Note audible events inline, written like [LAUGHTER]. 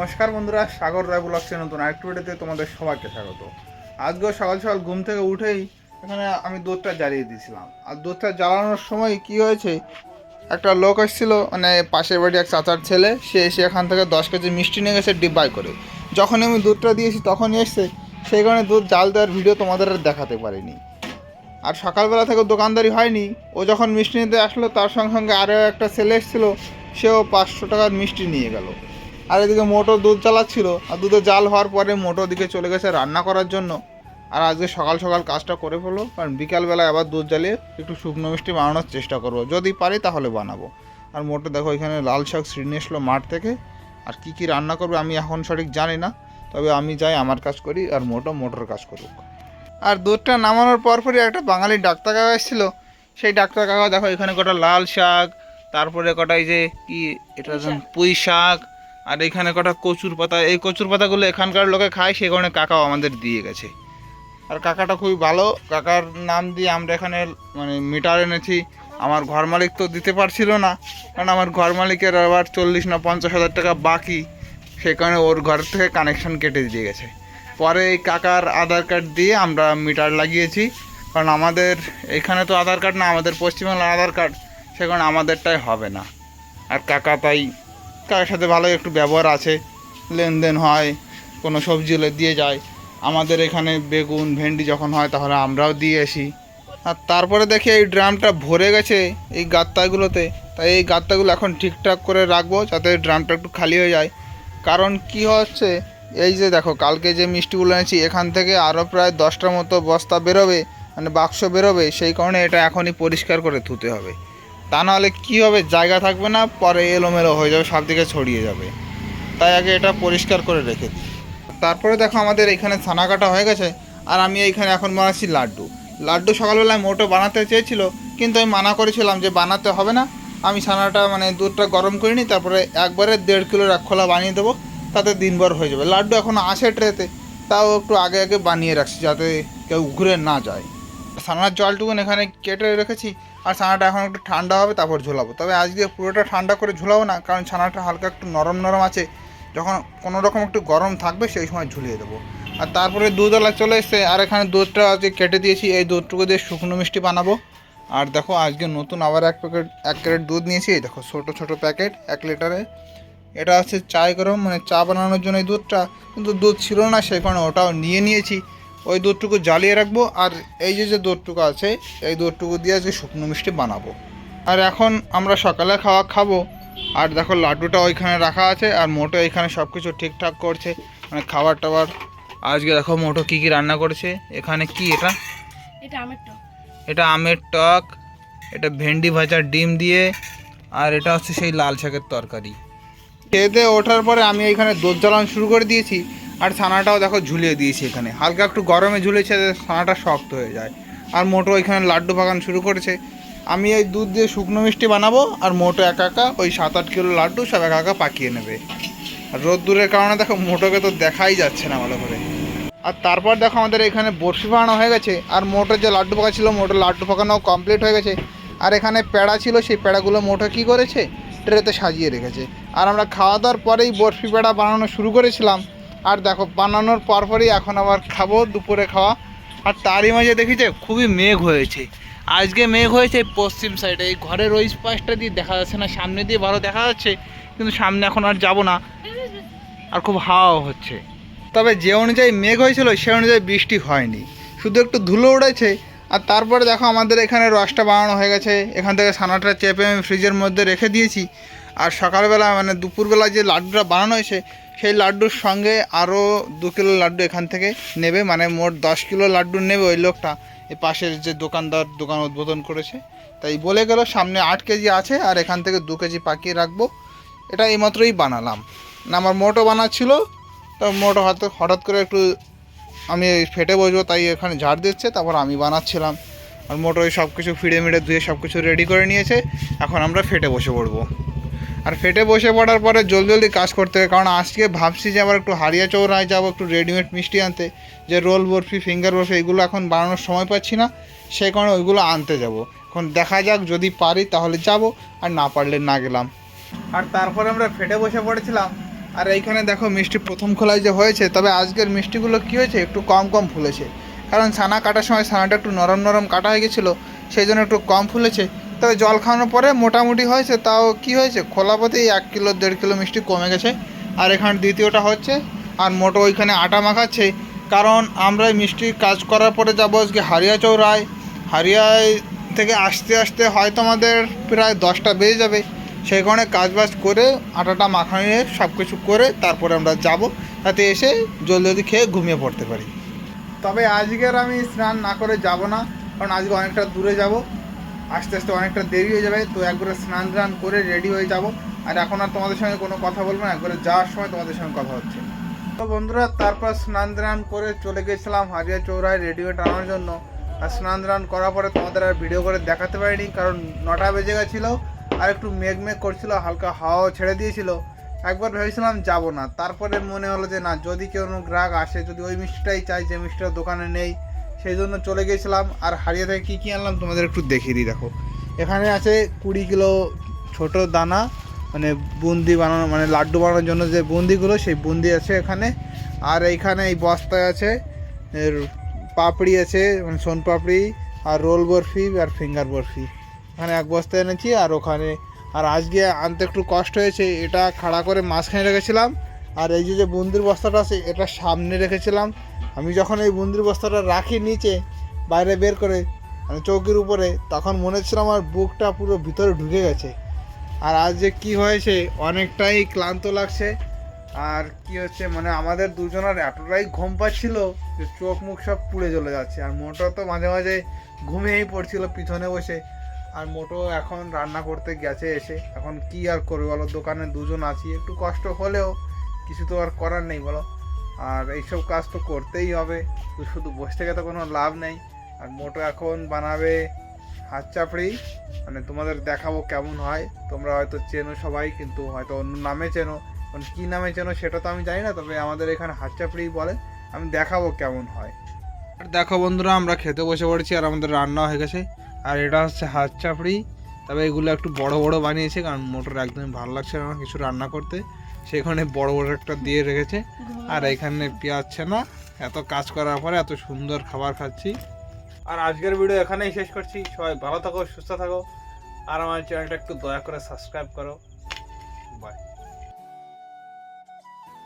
নমস্কার বন্ধুরা, সাগর রায় ব্লগসে নতুন আরেকটু ভিডিওতে তোমাদের সবাইকে স্বাগত। আজকেও সকাল সকাল ঘুম থেকে উঠেই এখানে আমি দুধটা জ্বালিয়ে দিয়েছিলাম। আর দুধটা জ্বালানোর সময় কি হয়েছে, একটা লোক এসেছিল মানে পাশের বাড়ি এক চাচার ছেলে, সে এসে এখান থেকে দশ কেজি মিষ্টি নিয়ে গেছে ডিব্বাই করে। যখন আমি দুধটা দিয়েছি, তখনই এসছে, সেই কারণে দুধ জাল দেওয়ার ভিডিও তোমাদের আর দেখাতে পারিনি। আর সকালবেলা থেকে দোকানদারি হয়নি, ও যখন মিষ্টি নিতে আসলো, তার সঙ্গে সঙ্গে আরও একটা ছেলে এসেছিল, সেও পাঁচশো টাকার মিষ্টি নিয়ে গেল। আর এদিকে মোটর দুধ চালাচ্ছিল আর দুধে জাল হওয়ার পরে মোটর দিকে চলে গেছে রান্না করার জন্য। আর আজকে সকাল সকাল কাজটা করে ফেলো কারণ বিকালবেলায় আবার দুধ জ্বালিয়ে একটু শুকনো মিষ্টি বানানোর চেষ্টা করব। যদি পারি তাহলে বানাবো। আর মোটর দেখো এখানে লাল শাক ছিঁড়ে এসলো মাঠ থেকে। আর কি কি রান্না করবে আমি এখন সঠিক জানি না তবে আমি যাই আমার কাজ করি আর মোটো মোটর কাজ করুক। আর দুধটা নামানোর পরপরই একটা বাঙালি ডাক্তার কাকা এসেছিল। সেই ডাক্তার কাকা দেখো এখানে কটা লাল শাক তারপরে কটা এই যে কি এটা পুঁই শাক আর এখানে কটা কচুর পাতা। এই কচুর পাতাগুলো এখানকার লোকে খায় সেই কারণে কাকাও আমাদের দিয়ে গেছে। আর কাকাটা খুবই ভালো। কাকার নাম দিয়ে আমরা এখানে মানে মিটার এনেছি। আমার ঘর মালিক তো দিতে পারছিল না। কারণ আমার ঘর মালিকের আবার চল্লিশ না পঞ্চাশ হাজার টাকা বাকি। সেই কারণে ওর ঘর থেকে কানেকশন কেটে দিয়ে গেছে। পরে এই কাকার আধার কার্ড দিয়ে আমরা মিটার লাগিয়েছি। কারণ আমাদের, এখানে তো আধার কার্ড না, আমাদের পশ্চিমবাংলার আধার কার্ড সে কারণে আমাদেরটাই হবে না। আর কাকা তাই কাকার সাথে ভালো একটু ব্যবহার আছে, লেনদেন হয়, কোনো সবজি দিয়ে যায়। আমাদের এখানে বেগুন, ভেন্ডি যখন হয় তাহলে আমরাও দিয়ে আসি। আর তারপরে দেখি এই ড্রামটা ভরে গেছে এই গাত্তাগুলোতে। তাই এই গাত্তাগুলো এখন ঠিকঠাক করে রাখব যাতে ড্রামটা একটু খালি হয়ে যায়। কারণ কি হচ্ছে, এই যে দেখো, কালকে যে মিষ্টিগুলো এনেছি, এখান থেকে আরও প্রায় দশটার মতো বস্তা বেরোবে মানে বাক্স বেরোবে, সেই কারণে এটা এখনই পরিষ্কার করে ধুতে হবে। তা নাহলে কী হবে জায়গা থাকবে না, পরে এলোমেলো হয়ে যাবে, সব দিকে ছড়িয়ে যাবে। তাই আগে এটা পরিষ্কার করে রেখে দিই। তারপরে দেখো আমাদের এখানে ছানা কাটা হয়ে গেছে, আর আমি এইখানে এখন বানাচ্ছি লাড্ডু। লাড্ডু সকালবেলায় মোটো বানাতে চেয়েছিল, কিন্তু আমি মানা করেছিলাম যে বানাতে হবে না। আমি ছানাটা মানে দুধটা গরম করে নিই, তারপরে একবারে দেড় কিলোর এক খোলা বানিয়ে দেবো, তাতে দিনভর হয়ে যাবে। লাড্ডু এখন আসে ট্রেতে, তাও একটু আগে আগে বানিয়ে রাখছি যাতে কেউ ঘুরে না যায়। ছানার জলটুকুন এখানে কেটে রেখেছি আর ছানাটা এখন একটু ঠান্ডা হবে, তারপর ঝোলাবো। তবে আজকে পুরোটা ঠান্ডা করে ঝোলাবো না, কারণ ছানাটা হালকা একটু নরম নরম আছে। যখন কোনো রকম একটু গরম থাকবে, সেই সময় ঝুলিয়ে দেবো। আর তারপরে দুধওয়ালা চলে এসছে, আর এখানে দুধটা আজকে কেটে দিয়েছি, এই দুধটুকু দিয়ে শুকনো মিষ্টি বানাবো। আর দেখো, আজকে নতুন আবার এক প্যাকেট এক ক্যারেট দুধ নিয়েছি দেখো, ছোটো ছোটো প্যাকেট এক লিটারে এটা হচ্ছে চায় গরম মানে চা বানানোর জন্য এই দুধটা। কিন্তু দুধ ছিল না, সেই কারণে ওটাও নিয়ে নিয়েছি। ওই দুধটুকু জ্বালিয়ে রাখব আর এই যে যে দুধটুকু আছে এই দুধটুকু দিয়ে আজকে শুকনো মিষ্টি বানাবো। আর এখন আমরা সকালে খাওয়া খাব। আর দেখো লাড্ডুটা ওইখানে রাখা আছে আর মোটো এখানে সব কিছু ঠিকঠাক করছে। মানে খাবার টাবার আজকে দেখো মোটো কী কী রান্না করেছে। এখানে কি এটা? এটা আমের টক। এটা আমের টক এটা ভেন্ডি ভাজা ডিম দিয়ে আর এটা হচ্ছে সেই লাল শাকের তরকারি। খেয়ে ওঠার পরে আমি এখানে দুধ জ্বালানো শুরু করে দিয়েছি। আর ছানাটাও দেখো ঝুলিয়ে দিয়েছি এখানে। হালকা একটু গরমে ঝুলেছে ছানাটা শক্ত হয়ে যায়। আর মোটো এখানে লাড্ডু বাগান শুরু করেছে। আমি এই দুধ দিয়ে শুকনো মিষ্টি বানাবো, আর মোটো একা একা ওই সাত আট কিলো লাড্ডু সব একা একা পাকিয়ে নেবে। আর রোদ্দুরের কারণে দেখো মোটোকে তো দেখাই যাচ্ছে না ভালো করে। আর তারপর দেখো আমাদের এখানে বরফি বানানো হয়ে গেছে। আর মোটর যে লাড্ডু পাকা ছিল, মোটর লাড্ডু পাকানো কমপ্লিট হয়ে গেছে। আর এখানে পেড়া ছিল, সেই পেড়াগুলো মোটো কী করেছে? ট্রেতে সাজিয়ে রেখেছে। আর আমরা খাওয়া দাওয়ার পরেই বরফি পেড়া বানানো শুরু করেছিলাম। আর দেখো, বানানোর পরপরই এখন আবার খাব দুপুরে খাওয়া। আর তারই মাঝে দেখি যে খুবই মেঘ হয়েছে। আজকে মেঘ হয়েছে পশ্চিম সাইডে এই ঘরের ওই পাশটা দিয়ে দেখা যাচ্ছে না, সামনে দিয়ে ভালো দেখা যাচ্ছে, কিন্তু সামনে এখন আর যাব না। আর খুব হাওয়া হচ্ছে। তবে যে অনুযায়ী মেঘ হয়েছিল, সে অনুযায়ী বৃষ্টি হয়নি। শুধু একটু ধুলো উড়েছে। আর তারপরে দেখো, আমাদের এখানে রসটা বানানো হয়ে গেছে। এখান থেকে ছানাটা চেপে আমি ফ্রিজের মধ্যে রেখে দিয়েছি। আর সকালবেলা মানে দুপুরবেলা যে লাড্ডুটা বানানো হয়েছে সেই লাড্ডুর সঙ্গে আরও দু কিলো লাড্ডু এখান থেকে নেবে মানে মোট দশ কিলো লাড্ডু নেবে ওই লোকটা। এই পাশের যে দোকানদার দোকান উদ্বোধন করেছে। তাই বলে গেল, সামনে আট কেজি আছে, আর এখান থেকে দু কেজি পাকিয়ে রাখব। এটা এইমাত্রই বানালাম। না, আমার মোটো বানাচ্ছিল, তো মোটো হঠাৎ হঠাৎ করে একটু আমি ফেটে বসবো, তাই এখানে ঝাড় দিচ্ছে, তারপর আমি বানাচ্ছিলাম। আর মোটো সব কিছু ফিড়ে মিড়ে ধুয়ে সব কিছু রেডি করে নিয়েছে। এখন আমরা ফেটে বসে পড়ব। আর ফেটে বসে পড়ার পরে জলদি জলদি কাজ করতে হবে। কারণ আজকে ভাবছি যে আবার একটু হারিয়া চৌরায় যাব, একটু রেডিমেড মিষ্টি আনতে। যে রোল বরফি, ফিঙ্গার বরফি, এগুলো এখন বানানোর সময় পাচ্ছি না। সেই কারণে ওইগুলো আনতে যাব। এখন দেখা যাক যদি পারি তাহলে যাব, আর না পারলে না গেলাম। আর তারপরে আমরা ফেটে বসে পড়েছিলাম। আর এইখানে দেখো মিষ্টি প্রথম খোলায় যে হয়েছে, তবে আজকের মিষ্টিগুলো কি হয়েছে? একটু কম কম ফুলেছে। কারণ ছানা কাটার সময় ছানাটা একটু নরম নরম কাটা হয়ে গেছিল, সেই জন্য একটু কম ফুলেছে। তবে জল খাওয়ানোর পরে মোটামুটি হয়েছে, তাও কি হয়েছে? খোলা পথেই এক কিলো, দেড় কিলো মিষ্টি কমে গেছে। আর এখানে দ্বিতীয়টা হচ্ছে, আর মোটো ওইখানে আটা মাখাচ্ছে, কারণ আমরা এই মিষ্টির কাজ করার পরে যাব আজকে হারিয়া চৌরায়। হারিয়ায় থেকে আসতে আসতে হয়তো আমাদের প্রায় দশটা বেজে যাবে। সেই কারণে কাজবাজ করে আটাটা মাখানিয়ে সব কিছু করে তারপরে আমরা যাব, তাতে এসে জলদি জলদি খেয়ে ঘুমিয়ে পড়তে পারি। তবে আজকের আমি স্নান না করে যাব না, কারণ আজকে অনেকটা দূরে যাব। আস্তে আস্তে অনেকটা দেরি হয়ে যাবে, তো একবারে স্নান টান করে রেডি হয়ে যাব। আর এখন আর তোমাদের সঙ্গে কোনো কথা বলব না, একবারে যাওয়ার সময় তোমাদের সঙ্গে কথা হচ্ছে। তো বন্ধুরা, তারপর স্নান টান করে চলে গেছিলাম হারিয়া চৌরায় হয়ে টানার জন্য। আর স্নান টান করার পরে তোমাদের আর ভিডিও করে দেখাতে পারিনি, কারণ নটা বেজে গেছিল আর একটু মেঘ মেঘ করছিল, হালকা হাওয়াও ছেড়ে দিয়েছিল। একবার ভেবেছিলাম যাব না, তারপরে মনে হলো যে না, যদি কোনো গ্রাহক আসে, যদি ওই মিষ্টিটাই চাই, যে মিষ্টিটা দোকানে নেই সেই জন্য চলে গেছিলাম। আর হারিয়ে থেকে কী কী আনলাম তোমাদের একটু দেখিয়ে দিই, দেখো। এখানে আছে কুড়ি কিলো ছোট দানা মানে বুন্দি বানানো মানে লাড্ডু বানানোর জন্য যে বুন্দিগুলো, সেই বুন্দি আছে এখানে। আর এইখানে এই বস্তায় আছে পাপড়ি আছে মানে সোন পাপড়ি, আর রোল বরফি, আর ফিঙ্গার বরফি। এখানে এক বস্তা এনেছি, আর ওখানে, আর আজকে আনতে একটু কষ্ট হয়েছে, এটা খাড়া করে মাঝখানে রেখেছিলাম। আর এই যে যে বুন্দির বস্তাটা আছে, এটা সামনে রেখেছিলাম। আমি যখন এই বুন্দির বস্তাটা রাখি নিচে, বাইরে বের করে মানে চৌকির উপরে, তখন মনে হচ্ছিল আমার বুকটা পুরো ভিতরে ঢুকে গেছে। আর আজ যে কী হয়েছে, অনেকটাই ক্লান্ত লাগছে। আর কি হচ্ছে মানে আমাদের দুজনের এতটাই ঘুম পাচ্ছিল যে চোখ মুখ সব পুড়ে চলে যাচ্ছে। আর মোটো তো মাঝে মাঝে ঘুমিয়েই পড়ছিল পিছনে বসে। আর মোটো এখন রান্না করতে গেছে এসে। এখন কি আর করবে বলো, দোকানে দুজন আছি, একটু কষ্ট হলেও কিছু তো আর করার নেই বলো। আর এইসব কাজ তো করতেই হবে। শুধু বসে থেকে তো কোনো লাভ নেই। আর মোটো এখন বানাবে হাত চাপড়ি। মানে তোমাদের দেখাবো কেমন হয়। তোমরা হয়তো চেনো সবাই, কিন্তু হয়তো অন্য নামে চেনো। মানে কী নামে চেনো সেটা তো আমি জানি না, তবে আমাদের এখানে হাত চাপড়ি বলে। আমি দেখাবো কেমন হয়। আর দেখো বন্ধুরা, আমরা খেতে বসে পড়েছি আর আমাদের রান্না হয়ে গেছে। আর এটা হচ্ছে হাত চাপড়ি। তবে এগুলো একটু বড় বড় বানিয়েছে, কারণ মোটর একদমই ভালো লাগছে না কিছু রান্না করতে। সেখানে বড় বড় একটা দিয়ে [LAUGHS] রেখেছে। আর এখানে পেঁয়াজ না এত কাজ করার পরে এত সুন্দর খাবার খাচ্ছি। আর আজকের ভিডিও এখানেই শেষ করছি। সবাই ভালো থাকো সুস্থ থাকো। আর আমার চ্যানেলটা একটু দয়া করে সাবস্ক্রাইব করো।